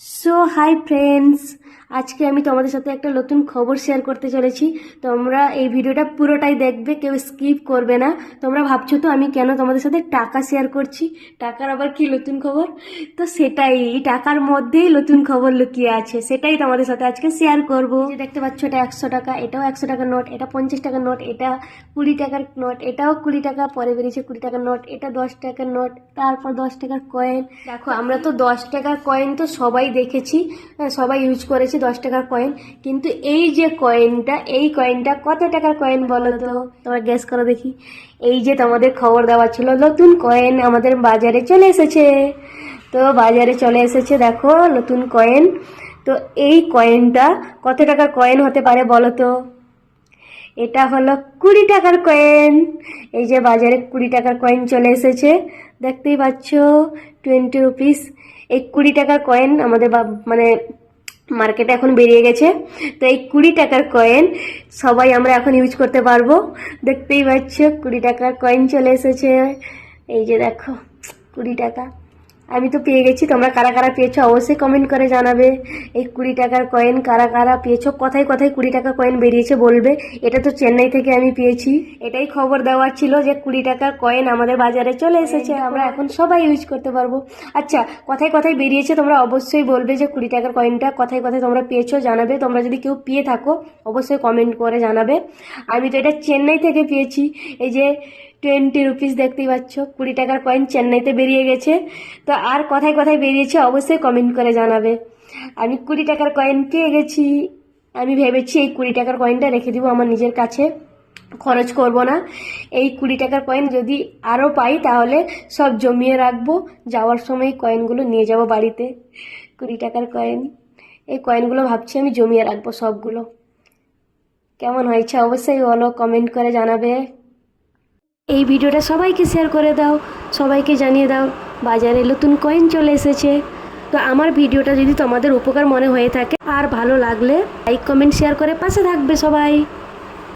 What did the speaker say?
So hi friends আজকে আমি তোমাদের সাথে একটা নতুন খবর শেয়ার করতে চলেছি। তোমরা এই ভিডিওটা পুরোটাই দেখবে, কেউ স্কিপ করবে না। তোমরা ভাবছ তো আমি কেন তোমাদের সাথে টাকা শেয়ার করছি? টাকার আবার কি নতুন খবর? তো সেটাই, টাকার মধ্যেই নতুন খবর লুকিয়ে আছে। সেটাই তোমাদের সাথে আজকে শেয়ার করব। দেখতে পাচ্ছ, এটা একশো টাকা, এটাও একশো টাকার নোট এটা পঞ্চাশ টাকার নোট এটা কুড়ি টাকার নোট এটাও কুড়ি টাকা, পরে বেরিয়েছে কুড়ি টাকার নোট এটা দশ টাকার নোট তারপর দশ টাকার কয়েন দেখো, আমরা তো দশ টাকার কয়েন তো সবাই দেখেছি হ্যাঁ, সবাই ইউজ করেছি দশ টাকার কয়েন কিন্তু এই যে কয়েনটা এই কয়েনটা কত টাকার কয়েন বলো তো? তোমার গ্যাস করো দেখি। এই যে তোমাদের খবর দেওয়া ছিল নতুন কয়েন আমাদের বাজারে চলে এসেছে। তো বাজারে চলে এসেছে দেখো নতুন কয়েন তো এই কয়েনটা কত টাকার কয়েন হতে পারে বলো তো? এটা হলো কুড়ি টাকার কয়েন এই যে বাজারে কুড়ি টাকার কয়েন চলে এসেছে। দেখতেই পাচ্ছ টোয়েন্টি রুপিস এই কুড়ি টাকার কয়েন আমাদের বা- মানে মার্কেটে এখন বেরিয়ে গেছে। তো এই কুড়ি টাকার কয়েন সবাই আমরা এখন ইউজ করতে পারব। দেখতেই পাচ্ছ, কুড়ি টাকার কয়েন চলে এসেছে। এই যে দেখো, কুড়ি টাকা। আমি তো পেয়ে গেছি, তোমরা কারা কারা পেয়েছ অবশ্যই কমেন্ট করে জানাবে। এই কুড়ি টাকার কয়েন কারা কারা পেয়েছ, কথায় কথায় কুড়ি টাকা কয়েন বেরিয়েছে বলবে। এটা তো চেন্নাই থেকে আমি পেয়েছি। এটাই খবর দেওয়ার ছিল যে কুড়ি টাকার কয়েন আমাদের বাজারে চলে এসেছে, আমরা এখন সবাই ইউজ করতে পারব। আচ্ছা কথায় কথায় বেরিয়েছে, তোমরা অবশ্যই বলবে যে কুড়ি টাকার কয়েনটা কথায় কথায় তোমরা পেয়েছ, জানাবে। তোমরা যদি কেউ পেয়ে থাকো, অবশ্যই কমেন্ট করে জানাবে। আমি তো এটা চেন্নাই থেকে পেয়েছি। এই যে টোয়েন্টি রুপিস দেখতেই পাচ্ছ। কুড়ি টাকার কয়েন চেন্নাইতে বেরিয়ে গেছে। তো আর কথায় কথায় বেরিয়েছে অবশ্যই কমেন্ট করে জানাবে। আমি কুড়ি টাকার কয়েন পেয়ে গেছি। আমি ভেবেছি এই কুড়ি টাকার কয়েনটা রেখে দিব আমার নিজের কাছে। খরচ করব না। এই কুড়ি টাকার কয়েন যদি আরও পাই তাহলে সব জমিয়ে রাখব। যাওয়ার সময় কয়েনগুলো নিয়ে যাব বাড়িতে। কুড়ি টাকার কয়েন এই কয়েনগুলো ভাবছি আমি জমিয়ে রাখব সবগুলো। কেমন হয়েছে অবশ্যই বলো কমেন্ট করে জানাবে। এই ভিডিওটা সবাইকে শেয়ার করে দাও, সবাইকে জানিয়ে দাও, বাজারে নতুন কয়েন চলে এসেছে। তো আমার ভিডিওটা যদি তোমাদের উপকার মনে হয়ে থাকে আর ভালো লাগলে লাইক কমেন্ট শেয়ার করে পাশে থাকবে সবাই।